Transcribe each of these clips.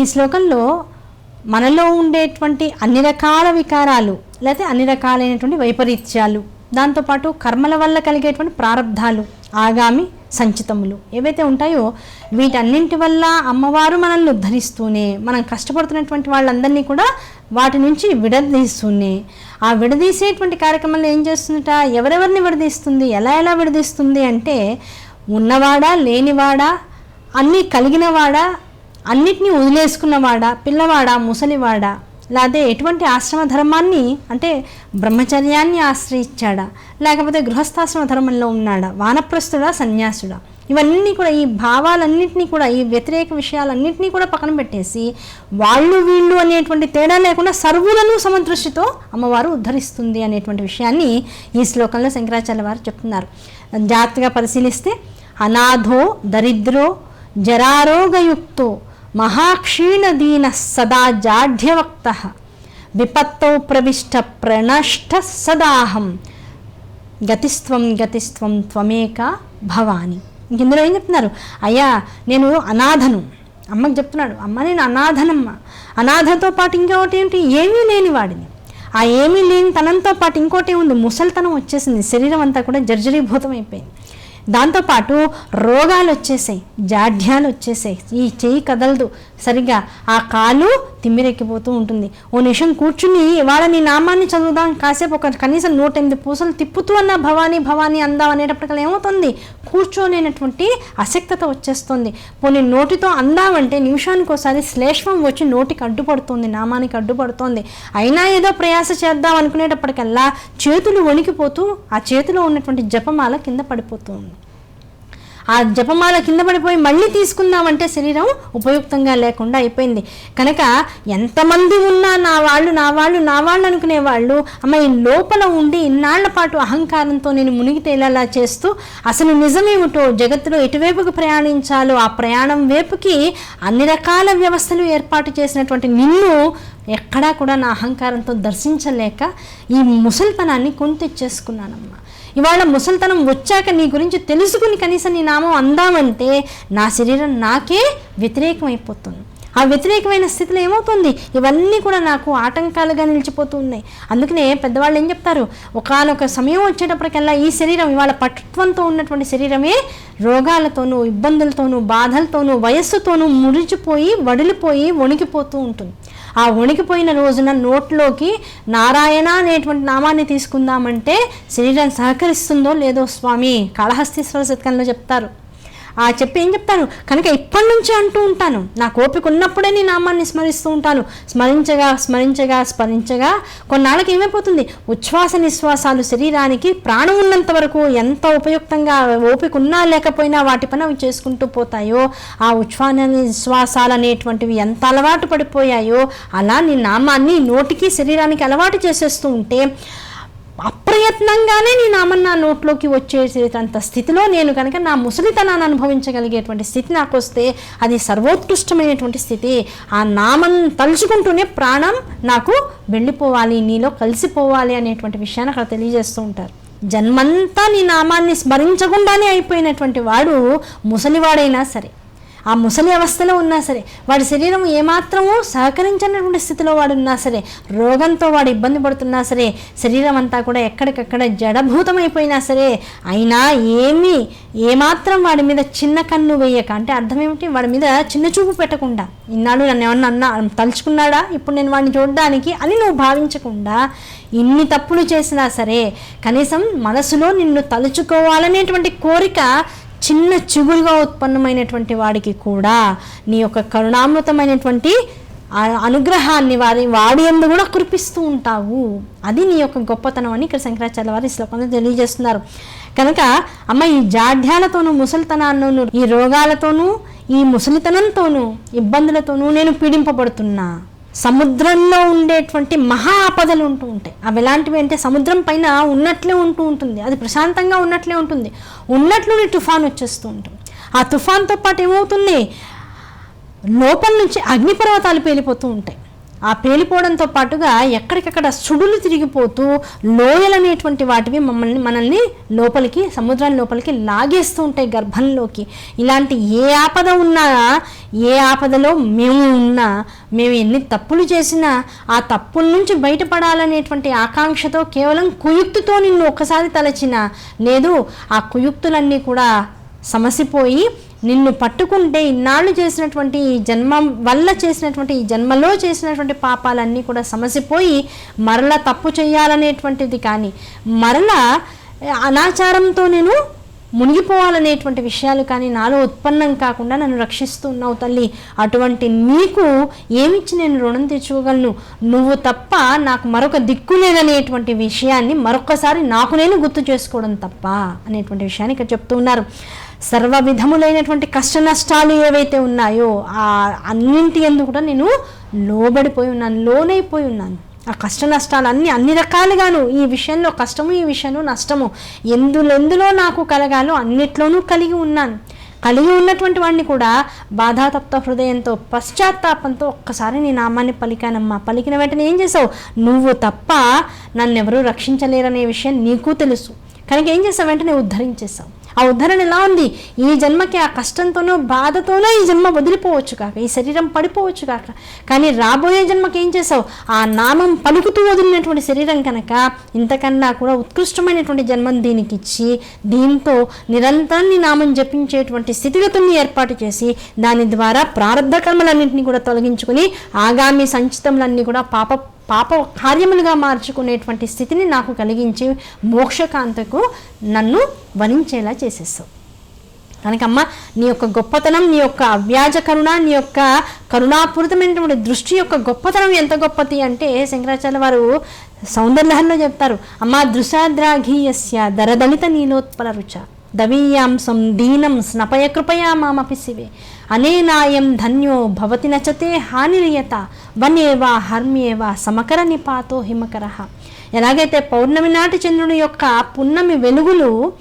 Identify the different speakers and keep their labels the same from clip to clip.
Speaker 1: ఈ శ్లోకంలో మనలో ఉండేటువంటి అన్ని రకాల వికారాలు లేకపోతే అన్ని రకాలైనటువంటి వైపరీత్యాలు దాంతోపాటు కర్మల వల్ల కలిగేటువంటి ప్రారంధాలు ఆగామి సంచితములు ఏవైతే ఉంటాయో వీటన్నింటి వల్ల అమ్మవారు మనల్ని ఉద్ధరిస్తూనే మనం కష్టపడుతున్నటువంటి వాళ్ళందరినీ కూడా వాటి నుంచి విడదీస్తూనే ఆ విడదీసేటువంటి కార్యక్రమంలో ఏం చేస్తుందట? ఎవరెవరిని విడదీస్తుంది? ఎలా ఎలా విడదీస్తుంది అంటే ఉన్నవాడా లేనివాడా అన్నీ కలిగినవాడా అన్నిటినీ వదిలేసుకున్నవాడా పిల్లవాడా ముసలివాడా? లేకపోతే ఎటువంటి ఆశ్రమ ధర్మాన్ని అంటే బ్రహ్మచర్యాన్ని ఆశ్రయించాడా? లేకపోతే గృహస్థాశ్రమ ధర్మంలో ఉన్నాడా? వానప్రస్థుడా సన్యాసుడా? ఇవన్నీ కూడా ఈ భావాలన్నింటినీ కూడా ఈ వ్యతిరేక విషయాలన్నింటినీ కూడా పక్కన పెట్టేసి వాళ్ళు వీళ్ళు అనేటువంటి తేడా లేకుండా సర్వులను సమదృష్టితో అమ్మవారు ఉద్ధరిస్తుంది అనేటువంటి విషయాన్ని ఈ శ్లోకంలో శంకరాచార్య వారు చెప్తున్నారు. జాగ్రత్తగా పరిశీలిస్తే అనాథో దరిద్రో జరారోగయుక్తో మహాక్షీణదీన సదా జాఢ్యవక్త విపత్తౌ ప్రవిష్ట ప్రణష్ట సదాహం. గతిస్త్వం గతిస్త్వం త్వమేక భవాని. ఇందులో ఏం చెప్తున్నారు? అయ్యా నేను అనాథను. అమ్మకి చెప్తున్నాడు అమ్మ నేను అనాథనమ్మ. అనాథతో పాటు ఇంకొకటి ఏంటి ఏమీ లేని వాడిని. ఆ ఏమీ లేని తనంతో పాటు ఇంకోటి ఉంది ముసలితనం వచ్చేసింది. శరీరం అంతా కూడా జర్జరీభూతం అయిపోయింది దాంతోపాటు రోగాలు వచ్చేసాయి జాఢ్యాలు వచ్చేసాయి ఈ చెయ్యి కదలదు. సరిగా ఆ కాలు తిమ్మిరెక్కిపోతూ ఉంటుంది. ఓ నిమిషం కూర్చుని వాళ్ళ నీ నామాన్ని చదువుదాం. కాసేపు ఒక కనీసం నూట ఎనిమిది పూసలు తిప్పుతూ అన్న భవానీ భవానీ అందాం అనేటప్పటికల్లా ఏమవుతుంది? కూర్చోలేనటువంటి అసక్తత వచ్చేస్తుంది. పోనీ నోటితో అందామంటే నిమిషానికి ఒకసారి శ్లేష్మం వచ్చి నోటికి అడ్డుపడుతుంది నామానికి అడ్డుపడుతోంది. అయినా ఏదో ప్రయాస చేద్దాం అనుకునేటప్పటికల్లా చేతులు వణికిపోతూ ఆ చేతిలో ఉన్నటువంటి జపమాల కింద పడిపోతుంది ఆ జపమాల కింద పడిపోయి మళ్ళీ తీసుకుందామంటే శరీరం ఉపయుక్తంగా లేకుండా అయిపోయింది. కనుక ఎంతమంది ఉన్నా నా వాళ్ళు నా వాళ్ళు నా వాళ్ళు అనుకునే వాళ్ళు అమ్మ ఈ లోపల ఉండి ఇన్నాళ్ళ పాటు అహంకారంతో నేను మునిగి తేలేలా చేస్తూ అసలు నిజమేమిటో జగత్తులో ఎటువైపుకు ప్రయాణించాలో ఆ ప్రయాణం వైపుకి అన్ని రకాల వ్యవస్థలు ఏర్పాటు చేసినటువంటి నిన్ను ఎక్కడా కూడా నా అహంకారంతో దర్శించలేక ఈ ముసలితనాన్ని కొని తెచ్చేసుకున్నానమ్మా ఇవాళ ముసలితనం వచ్చాక నీ గురించి తెలుసుకుని కనీసం నీ నామం అందామంటే నా శరీరం నాకే వ్యతిరేకం అయిపోతుంది ఆ వ్యతిరేకమైన స్థితిలో ఏమవుతుంది? ఇవన్నీ కూడా నాకు ఆటంకాలుగా నిలిచిపోతూ ఉన్నాయి అందుకనే పెద్దవాళ్ళు ఏం చెప్తారు? ఒకనొక సమయం వచ్చేటప్పటికల్లా ఈ శరీరం ఇవాళ పటుత్వంతో ఉన్నటువంటి శరీరమే రోగాలతోనూ ఇబ్బందులతోనూ బాధలతోనూ వయస్సుతోనూ మురిచిపోయి వడిలిపోయి వణికిపోతూ ఉంటుంది. ఆ వణికిపోయిన రోజున నోట్లోకి నారాయణ అనేటువంటి నామాన్ని తీసుకుందామంటే శరీరం సహకరిస్తుందో లేదో స్వామి కాళహస్తీశ్వర శతకంలో చెప్తారు. ఆ చెప్పి ఏం చెప్తాను కనుక ఇప్పటి నుంచే అంటూ ఉంటాను. నాకు ఓపిక ఉన్నప్పుడే నీ నామాన్ని స్మరిస్తూ ఉంటాను. స్మరించగా స్మరించగా స్మరించగా కొన్నాళ్ళకి ఏమైపోతుంది? ఉచ్ఛ్వాస నిశ్వాసాలు శరీరానికి ప్రాణం ఉన్నంత వరకు ఎంత ఉపయుక్తంగా ఓపిక ఉన్నా లేకపోయినా వాటి పని అవి చేసుకుంటూ పోతాయో ఆ ఉచ్ఛ్వాస నిశ్వాసాలు అనేటువంటివి ఎంత అలవాటు పడిపోయాయో అలా నీ నామాన్ని నోటికి శరీరానికి అలవాటు చేసేస్తూ ఉంటే అప్రయత్నంగానే నీ నామం నా నోట్లోకి వచ్చేసేటంత స్థితిలో నేను కనుక నా ముసలితనాన్ని అనుభవించగలిగేటువంటి స్థితి నాకు వస్తే అది సర్వోత్కృష్టమైనటువంటి స్థితి. ఆ నామం తలుచుకుంటూనే ప్రాణం నాకు వెళ్ళిపోవాలి నీలో కలిసిపోవాలి అనేటువంటి విషయాన్ని అక్కడ తెలియజేస్తూ ఉంటారు. జన్మంతా నీ నామాన్ని స్మరించకుండానే అయిపోయినటువంటి వాడు ముసలివాడైనా సరే ఆ ముసలి అవస్థలో ఉన్నా సరే వాడి శరీరం ఏమాత్రమూ సహకరించినటువంటి స్థితిలో వాడు ఉన్నా సరే రోగంతో వాడు ఇబ్బంది పడుతున్నా సరే శరీరం అంతా కూడా ఎక్కడికక్కడ జడభూతమైపోయినా సరే అయినా ఏమీ ఏమాత్రం వాడి మీద చిన్న కన్ను వేయక అంటే అర్థం ఏమిటి? వాడి మీద చిన్న చూపు పెట్టకుండా ఇన్నాడు నన్ను ఏమన్నా అన్నా తలుచుకున్నాడా? ఇప్పుడు నేను వాడిని చూడడానికి అని నువ్వు భావించకుండా ఇన్ని తప్పులు చేసినా సరే కనీసం మనసులో నిన్ను తలుచుకోవాలనేటువంటి కోరిక చిన్న చిగురుగా ఉత్పన్నమైనటువంటి వాడికి కూడా నీ యొక్క కరుణామృతమైనటువంటి అనుగ్రహాన్ని వారి వాడి ఎందు కూడా కురిపిస్తూ ఉంటావు. అది నీ యొక్క గొప్పతనం అని ఇక్కడ శంకరాచార్య వారు ఈ శ్లోకంలో తెలియజేస్తున్నారు. కనుక అమ్మ ఈ జాడ్యాలతోనూ ముసలితనాల్లోనూ ఈ రోగాలతోనూ ఈ ముసలితనంతోనూ ఇబ్బందులతోనూ నేను పీడింపబడుతున్నా. సముద్రంలో ఉండేటువంటి మహా ఆపదలు ఉంటూ ఉంటాయి. అవి ఎలాంటివి అంటే సముద్రం పైన ఉన్నట్లే ఉంటూ ఉంటుంది. అది ప్రశాంతంగా ఉన్నట్లే ఉంటుంది. ఉన్నట్లుని తుఫాన్ వచ్చేస్తూ ఉంటుంది. ఆ తుఫాన్తో పాటు ఏమవుతుంది? లోపల నుంచి అగ్నిపర్వతాలు పేలిపోతూ ఉంటాయి. ఆ పేలిపోవడంతో పాటుగా ఎక్కడికక్కడ సుడులు తిరిగిపోతూ లోయలు అనేటువంటి వాటివి మమ్మల్ని మనల్ని లోపలికి సముద్రం లోపలికి లాగేస్తూ ఉంటాయి గర్భంలోకి. ఇలాంటి ఏ ఆపద ఉన్నా ఏ ఆపదలో మేము ఉన్నా మేము ఎన్ని తప్పులు చేసినా ఆ తప్పుల నుంచి బయటపడాలనేటువంటి ఆకాంక్షతో కేవలం కుయుక్తితో నిన్ను ఒక్కసారి తలచిన లేదు ఆ కుయుక్తులన్నీ కూడా సమసిపోయి నిన్ను పట్టుకుంటే ఇన్నాళ్ళు చేసినటువంటి ఈ జన్మ వల్ల చేసినటువంటి ఈ జన్మలో చేసినటువంటి పాపాలన్నీ కూడా సమసిపోయి మరల తప్పు చేయాలనేటువంటిది కానీ మరల అనాచారంతో నేను మునిగిపోవాలనేటువంటి విషయాలు కానీ నాలో ఉత్పన్నం కాకుండా నన్ను రక్షిస్తున్నావు తల్లి. అటువంటి నీకు ఏమిచ్చి నేను రుణం తెచ్చుకోగలను నువ్వు తప్ప నాకు మరొక దిక్కు లేదనేటువంటి విషయాన్ని మరొకసారి నాకు నేను గుర్తు చేసుకోవడం తప్ప అనేటువంటి విషయాన్ని ఇక్కడ చెప్తూ ఉన్నారు. సర్వ విధములైనటువంటి కష్ట నష్టాలు ఏవైతే ఉన్నాయో ఆ అన్నింటి ఎందు కూడా నేను లోబడిపోయి ఉన్నాను లోనైపోయి ఉన్నాను. ఆ కష్ట నష్టాలు అన్ని అన్ని రకాలుగాను ఈ విషయంలో కష్టము ఈ విషయంలో నష్టము. ఎందులెందులో నాకు కలగాలో అన్నిట్లోనూ కలిగి ఉన్నాను. కలిగి ఉన్నటువంటి వాడిని కూడా బాధాతప్త హృదయంతో పశ్చాత్తాపంతో ఒక్కసారి నీ నామాన్ని పలికానమ్మా. పలికిన వెంటనే ఏం చేసావు? నువ్వు తప్ప నన్నెవరూ రక్షించలేరనే విషయం నీకు తెలుసు. కనుక ఏం చేసావు? వెంటనే ఉద్ధరించేసావు ఆ ఉద్ధరణ ఎలా ఉంది? ఈ జన్మకి ఆ కష్టంతోనో బాధతోనో ఈ జన్మ వదిలిపోవచ్చు కాక ఈ శరీరం పడిపోవచ్చు కాక. కానీ రాబోయే జన్మకి ఏం చేసావు? ఆ నామం పలుకుతూ వదిలినటువంటి శరీరం కనుక ఇంతకన్నా కూడా ఉత్కృష్టమైనటువంటి జన్మం దీనికి ఇచ్చి దీంతో నిరంతరం నీ నామం జపించేటువంటి స్థితిగతుల్ని ఏర్పాటు చేసి దాని ద్వారా ప్రారంభ కర్మలన్నింటినీ కూడా తొలగించుకుని ఆగామి సంచితములన్నీ కూడా పాప పాప కార్యములుగా మార్చుకునేటువంటి స్థితిని నాకు కలిగించి మోక్షకాంతకు నన్ను వణించేలా చేసేస్తావు కనుకమ్మ నీ యొక్క గొప్పతనం నీ యొక్క అవ్యాజ కరుణ నీ యొక్క కరుణాపూరితమైనటువంటి దృష్టి యొక్క గొప్పతనం ఎంత గొప్పది అంటే శంకరాచార్య వారు సౌందర్యలహరిలో చెప్తారు. అమ్మ దృశాద్రాఘీయస్య దరదళిత నీలోత్పల రుచ. దవీయాంసం దీనం స్నపయ కృపయా మామపి శివే. అనేనాయం ధన్యో భవతి నచతే హానిరియత వనేవా హర్మ్యేవా సమకర నిపాతో హిమకర. ఎలాగైతే పౌర్ణమి నాటి చంద్రుని యొక్క పున్నమి వెలుగులు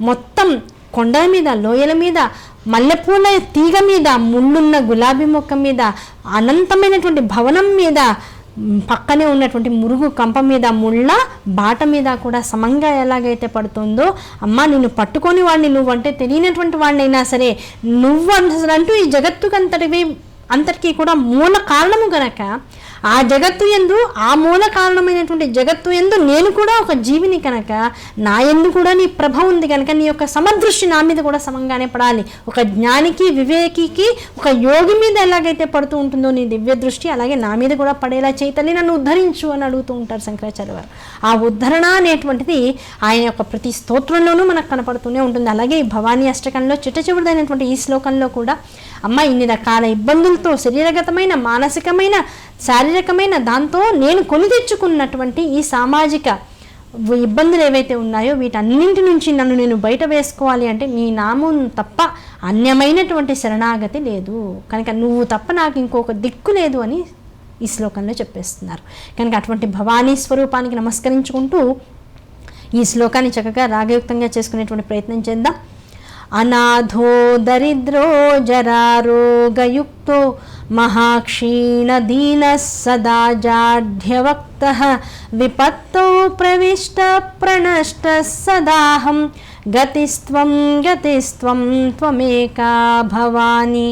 Speaker 1: మొత్తం కొండల మీద లోయల మీద మల్లెపూల తీగ మీద ముళ్ళున్న గులాబీ మొక్క మీద అనంతమైనటువంటి భవనం మీద పక్కనే ఉన్నటువంటి మురుగు కంప మీద ముళ్ళ బాట మీద కూడా సమంగా ఎలాగైతే పడుతుందో అమ్మ నిన్ను పట్టుకొని వాడిని నువ్వంటే తెలియనటువంటి వాడినైనా సరే నువ్వు అంటూ ఈ జగత్తుకంతటివి అంతటికీ కూడా మూల కారణము గనక ఆ జగత్తు ఎందు ఆ మూల కారణమైనటువంటి జగత్తు ఎందు నేను కూడా ఒక జీవిని కనుక నా ఎందు కూడా నీ ప్రభ ఉంది కనుక నీ యొక్క సమదృష్టి నా మీద కూడా సమంగానే పడాలి. ఒక జ్ఞానికి వివేకికి ఒక యోగి మీద ఎలాగైతే పడుతూ ఉంటుందో నీ దివ్య దృష్టి అలాగే నా మీద కూడా పడేలా చేతల్లి నన్ను ఉద్ధరించు అని అడుగుతూ ఉంటారు శంకరాచార్య వారు. ఆ ఉద్ధరణ అనేటువంటిది ఆయన యొక్క ప్రతి స్తోత్రంలోనూ మనకు కనపడుతూనే ఉంటుంది. అలాగే ఈ భవానీ అష్టకంలో చిట్ట ఈ శ్లోకంలో కూడా అమ్మ ఇన్ని రకాల ఇబ్బందులతో శరీరగతమైన మానసికమైన శారీరకమైన దాంతో నేను కొని తెచ్చుకున్నటువంటి ఈ సామాజిక ఇబ్బందులు ఏవైతే ఉన్నాయో వీటన్నింటి నుంచి నన్ను నేను బయట వేసుకోవాలి అంటే నీ నామం తప్ప అన్యమైనటువంటి శరణాగతి లేదు. కనుక నువ్వు తప్ప నాకు ఇంకొక దిక్కు లేదు అని ఈ శ్లోకంలో చెప్పేస్తున్నారు. కనుక అటువంటి భవానీ స్వరూపానికి నమస్కరించుకుంటూ ఈ శ్లోకాన్ని చక్కగా రాగయుక్తంగా చేసుకునేటువంటి ప్రయత్నం చేద్దాం. అనాథో దరిద్రో జరారోగయుక్తో మహాక్షీణదీన సదా జాఢ్యవక్త విపత్తో ప్రవిష్ట ప్రణష్ట సదాహం గతిస్త్వం గతిస్త్వం త్వమేకా భవాని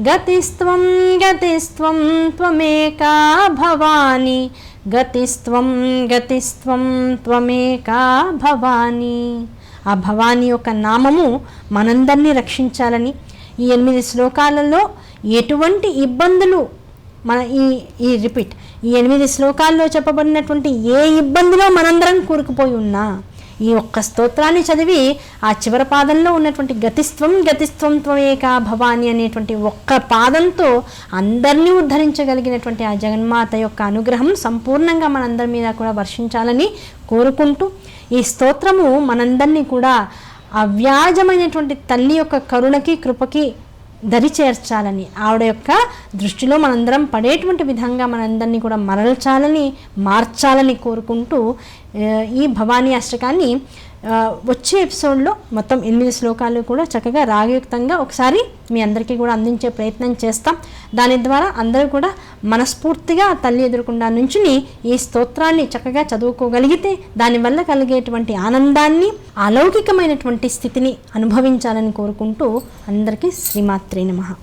Speaker 1: గతిస్త్వం గతిస్త్వం త్వమేకా భవాని గతిస్త్వం గతిస్త్వం త్వమేకా భవాని ఆ భవాని యొక్క నామము మనందరినీ రక్షించాలని ఈ ఎనిమిది శ్లోకాలలో ఎటువంటి ఇబ్బందులు మన ఈ ఈ రిపీట్ ఈ ఎనిమిది శ్లోకాల్లో చెప్పబడినటువంటి ఏ ఇబ్బందిలో మనందరం కూరుకుపోయి ఉన్నా ఈ ఒక్క స్తోత్రాన్ని చదివి ఆ చివరి పాదంలో ఉన్నటువంటి గతిస్త్వం గతిస్త్వం త్వమేకా భవాని అనేటువంటి ఒక్క పాదంతో అందరినీ ఉద్ధరించగలిగినటువంటి ఆ జగన్మాత యొక్క అనుగ్రహం సంపూర్ణంగా మనందరి మీద కూడా వర్షించాలని కోరుకుంటూ ఈ స్తోత్రము మనందరినీ కూడా అవ్యాజమైనటువంటి తల్లి యొక్క కరుణకి కృపకి దరి చేర్చాలని ఆవిడ యొక్క దృష్టిలో మనందరం పడేటువంటి విధంగా మనందరినీ కూడా మరల్చాలని మార్చాలని కోరుకుంటూ ఈ భవానీ అష్టకాన్ని వచ్చే ఎపిసోడ్లో మొత్తం ఎనిమిది శ్లోకాలు కూడా చక్కగా రాగయుక్తంగా ఒకసారి మీ అందరికీ కూడా అందించే ప్రయత్నం చేస్తాం. దాని ద్వారా అందరూ కూడా మనస్ఫూర్తిగా తల్లి ఎదురుకుండా నుంచుని ఈ స్తోత్రాన్ని చక్కగా చదువుకోగలిగితే దానివల్ల కలిగేటువంటి ఆనందాన్ని అలౌకికమైనటువంటి స్థితిని అనుభవించాలని కోరుకుంటూ అందరికీ శ్రీమాత్రే నమః.